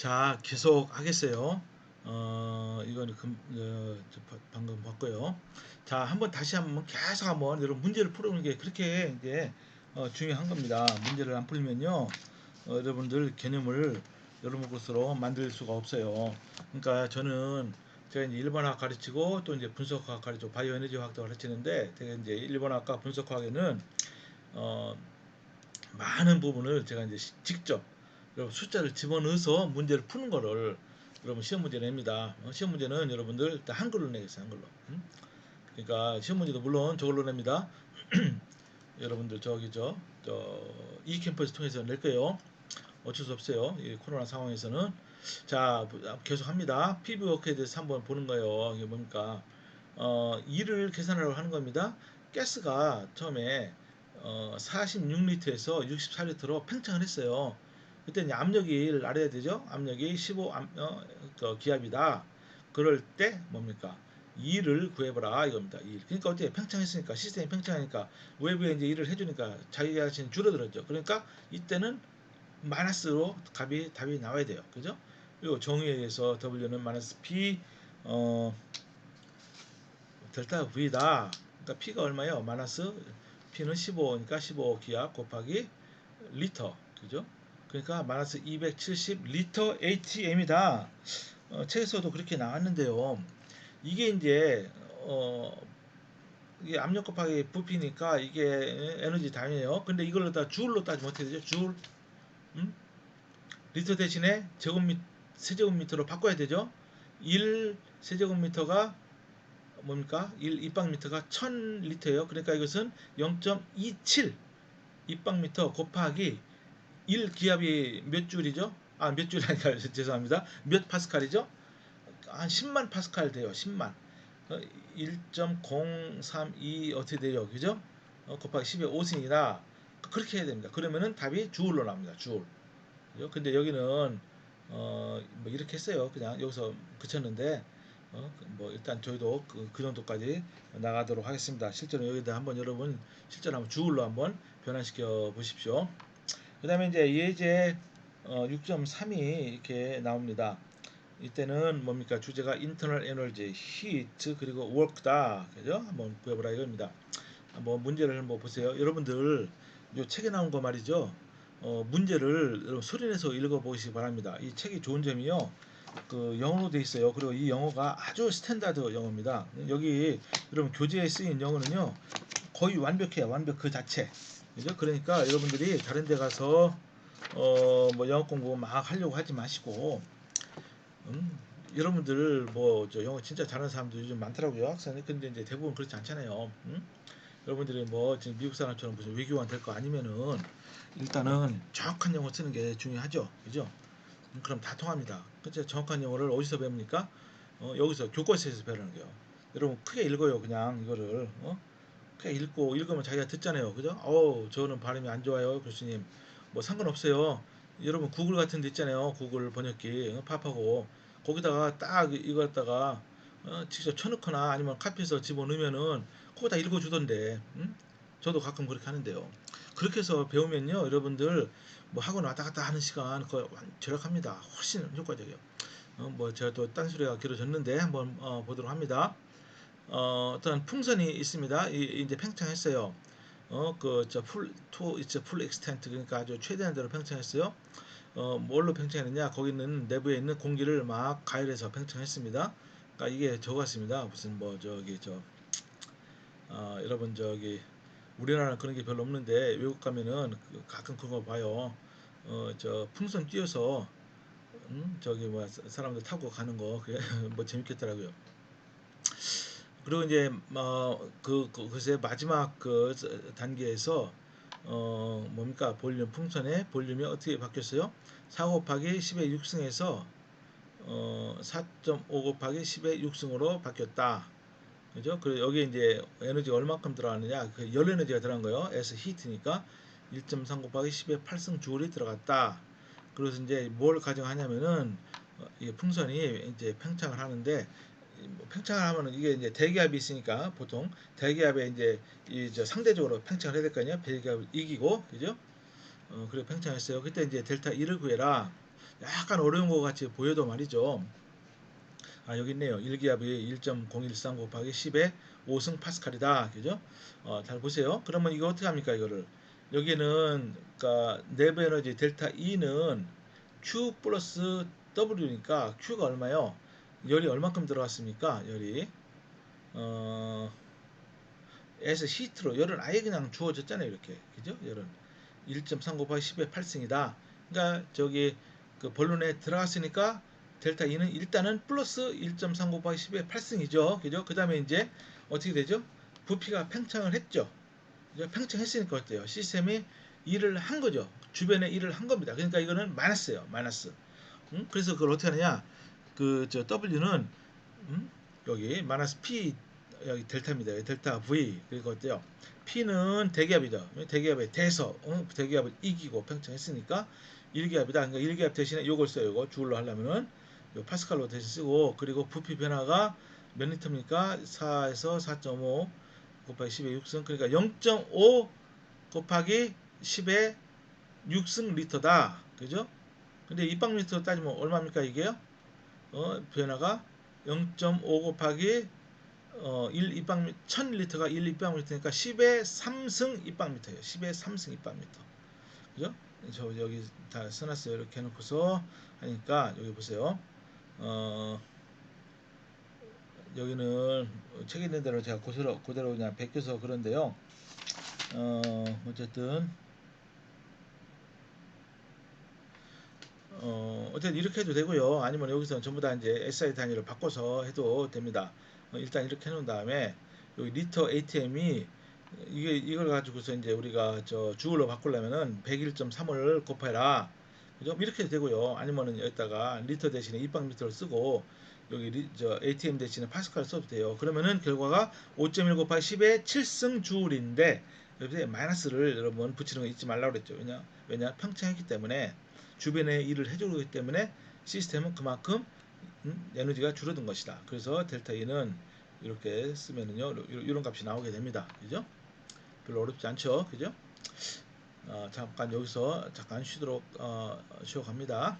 자, 계속 하겠어요. 어, 이거는 금, 어, 방금 봤고요. 자, 한번 다시 한번 계속 한번 여러분 문제를 풀어보는 게 그렇게 이제 어, 중요한 겁니다. 문제를 안 풀면요, 어, 여러분들 개념을 여러분 것으로 만들 수가 없어요. 그러니까 저는 제가 이제 일본학 가르치고 또 이제 분석학 가르치고 바이오 에너지 화학도 가르치는데 제가 이제 일본학과 분석학에는 어, 많은 부분을 제가 이제 시- 직접 숫자를 집어넣어서 문제를 푸는 거를 여러분 시험 문제 냅니다. 어, 시험 문제는 여러분들 일단 한글로 내겠어요. 한글로. 음? 그러니까 시험 문제도 물론 저걸로 냅니다. 여러분들 저기 저저이 캠퍼스 통해서 낼 거예요. 어쩔 수 없어요. 이 코로나 상황에서는 자 계속 합니다. PB 워크에 대해서 한번 보는 거예요. 이게 뭡니까? 어, 일을 계산하려고 하는 겁니다. 가스가 처음에 어, 46리터에서 64리터로 팽창을 했어요. 그때 이제 압력이 알아야 되죠. 압력이 15 암, 어, 그 기압이다. 그럴 때 뭡니까? 2를 구해보라 이겁니다. 2. 그러니까 어떻게 팽창했으니까 시스템이 팽창하니까 외부에 이제 일을 해주니까 자기가 지금 줄어들었죠. 그러니까 이때는 마이너스로 값이 답이 나와야 돼요. 그죠? 그리고 정의에 의해서 W는 마이너스 P 어 델타 V다. 그러니까 P가 얼마예요? 마이너스 P는 15니까 15 기압 곱하기 리터. 그죠? 그러니까 마이너스 270 리터 ATM이다. 어, 책에서도 그렇게 나왔는데요. 이게 이제 어 이게 압력 곱하기 부피니까 이게 에너지 단위예요. 근데 이걸로 다 줄로 따지면 어떻게 되죠? 줄. 음? 리터 대신에 제곱미 세제곱미터로 바꿔야 되죠. 1 세제곱미터가 뭡니까? 1 입방미터가 1000리터예요. 그러니까 이것은 0.27 입방미터 곱하기 1 기압이 몇 줄이죠? 아, 몇 줄이 아니라 죄송합니다. 몇 파스칼이죠? 한 10만 파스칼 돼요. 10만. 어, 1.032 어떻게 돼요? 그죠? 어, 곱하기 10의 5승이다. 그렇게 해야 됩니다. 그러면은 답이 주울로 나옵니다. 주울. 그죠? 근데 여기는 어, 뭐 이렇게 했어요. 그냥 여기서 그쳤는데 어, 그뭐 일단 저희도 그, 그 정도까지 나가도록 하겠습니다. 실제로 여기다 한번 여러분 실제로 한번 주울로 한번 변환시켜 보십시오. 그 다음에 이제 예제 어, 6.3이 이렇게 나옵니다. 이때는 뭡니까 주제가 internal energy, heat 그리고 work다. 그죠? 한번 구해보라 이겁니다. 한번 문제를 한번 보세요. 여러분들 요 책에 나온 거 말이죠. 어, 문제를 여러분 소리내서 읽어보시기 바랍니다. 이 책이 좋은 점이요. 그 영어로 돼 있어요. 그리고 이 영어가 아주 스탠다드 영어입니다. 여기 여러분 교재에 쓰인 영어는요. 거의 완벽해요. 완벽 그 자체. 그죠? 그러니까 여러분들이 다른 데 가서 어 뭐 영어 공부 막 하려고 하지 마시고 음, 여러분들 뭐 저 영어 진짜 잘하는 사람도 요즘 많더라고요 학생이 근데 이제 대부분 그렇지 않잖아요. 음? 여러분들이 뭐 지금 미국 사람처럼 무슨 외교관 될 거 아니면은 일단은 정확한 영어 쓰는 게 중요하죠. 그죠? 음, 그럼 다 통합니다. 그죠? 정확한 영어를 어디서 배웁니까? 어, 여기서 교과서에서 배우는 거요. 여러분 크게 읽어요 그냥 이거를. 어? 크게 읽고 읽으면 자기가 듣잖아요. 그죠? 어우 저는 발음이 안 좋아요 교수님. 뭐 상관없어요. 여러분 구글 같은 데 있잖아요. 구글 번역기. 어, 팝하고. 거기다가 딱 이거 갖다가 어, 직접 쳐넣거나 아니면 카피해서 집어넣으면은 거기다 읽어주던데 음? 저도 가끔 그렇게 하는데요. 그렇게 해서 배우면요 여러분들 뭐 학원 왔다 갔다 하는 시간 완- 절약합니다. 훨씬 효과적이에요. 어, 뭐 제가 또 딴소리가 길어졌는데 한번 어, 보도록 합니다 어, 어떤 풍선이 있습니다 이, 이제 팽창했어요 어, 그, 저, 풀, 투, 이제 풀 엑스텐트, 그러니까 아주 최대한 대로 팽창했어요. 어, 뭘로 팽창했느냐? 거기는 내부에 있는 공기를 막 가열해서 팽창했습니다. 그러니까 이게 저 같습니다. 무슨 뭐, 저기, 저, 어, 여러분, 저기, 우리나라는 그런 게 별로 없는데, 외국 가면은 그 가끔 그거 봐요. 어, 저, 풍선 띄어서, 음, 저기, 뭐, 사람들 타고 가는 거, 그게 뭐 재밌겠더라고요. 그리고 이제 뭐그 그, 글쎄 마지막 그 단계에서 어 뭡니까 볼륨 풍선의 볼륨이 어떻게 바뀌었어요? 4 곱하기 10의 6승에서 어4.5 곱하기 10의 6승으로 바뀌었다. 그죠? 그리고 여기에 이제 에너지가 얼마큼 들어가느냐? 그 열 에너지가 들어간 거예요. S 히트니까 1.3 곱하기 10의 8승 줄이 들어갔다. 그래서 이제 뭘 가정하냐면은 어, 이게 풍선이 이제 팽창을 하는데 뭐 팽창을 하면은 이게 이제 대기압이 있으니까 보통 대기압에 이제 이 저 상대적으로 팽창을 해야 될 거 아니야? 대기압을 이기고 그죠? 어 그래 팽창했어요. 그때 이제 델타 1을 구해라. 약간 어려운 것 같이 보여도 말이죠. 아 여기 있네요. 1기압이 1.013 곱하기 10의 5승 파스칼이다. 그죠? 어, 잘 보세요. 그러면 이거 어떻게 합니까? 이거를 여기는 그러니까 내부 에너지 델타 E는 Q 플러스 W니까 Q가 얼마요? 열이 얼만큼 들어갔습니까? 열이 어 에서 히트로 열은 아예 그냥 주어졌잖아요. 이렇게 그죠? 열은 1.3 곱하기 10의 8승이다. 그러니까 저기 그 본론에 들어갔으니까 델타 E는 일단은 플러스 1.3 곱하기 10의 8승이죠. 그죠? 그 다음에 이제 어떻게 되죠? 부피가 팽창을 했죠. 그죠? 팽창했으니까 어때요? 시스템이 일을 한 거죠. 주변에 일을 한 겁니다. 그러니까 이거는 마이너스예요. 마이너스. 음? 그래서 그걸 어떻게 하느냐? 그 저 W는 음? 여기 마이너스 P 여기 델타입니다. 델타 V 그리고 어때요? P는 대기압이죠. 대기압에 대서 어? 대기압을 이기고 팽창했으니까 1기압이다. 그러니까 1기압 대신에 요걸 써요. 요거 줄로 하려면은 요 파스칼로 대신 쓰고 그리고 부피 변화가 몇 리터입니까? 4에서 4.5 곱하기 10의 6승 그러니까 0.5 곱하기 10의 6승 리터다. 그죠? 근데 입방미터 따지면 얼마입니까 이게요? 어, 변화가 0.5 곱하기 어, 1 입방 1000리터가 1 입방미터니까 10의 3승 입방미터예요. 10의 3승 입방미터. 그죠? 저 여기 다 써놨어요. 이렇게 해놓고서 하니까 여기 보세요. 어, 여기는 책 있는 대로 제가 그대로, 그대로 그냥 베껴서 그런데요. 어, 어쨌든 어, 어쨌든 이렇게 해도 되고요. 아니면 여기서 전부 다 이제 SI 단위로 바꿔서 해도 됩니다. 어, 일단 이렇게 해놓은 다음에 여기 리터 ATM이 이게 이걸 가지고서 이제 우리가 저 주울로 바꾸려면은 101.3을 곱해라. 그죠? 이렇게 해도 되고요. 아니면은 여기다가 리터 대신에 입방 미터를 쓰고 여기 리, 저 ATM 대신에 파스칼 써도 돼요. 그러면은 결과가 5.1 곱하기 10의 7승 주울인데 여기에 마이너스를 여러분 붙이는 거 잊지 말라고 그랬죠. 왜냐? 왜냐? 평창했기 때문에 주변에 일을 해주기 때문에 시스템은 그만큼 음, 에너지가 줄어든 것이다. 그래서 델타 E는 이렇게 쓰면은요, 이런 값이 나오게 됩니다. 그죠? 별로 어렵지 않죠. 그죠? 어, 잠깐 여기서 잠깐 쉬도록 어, 쉬어 갑니다.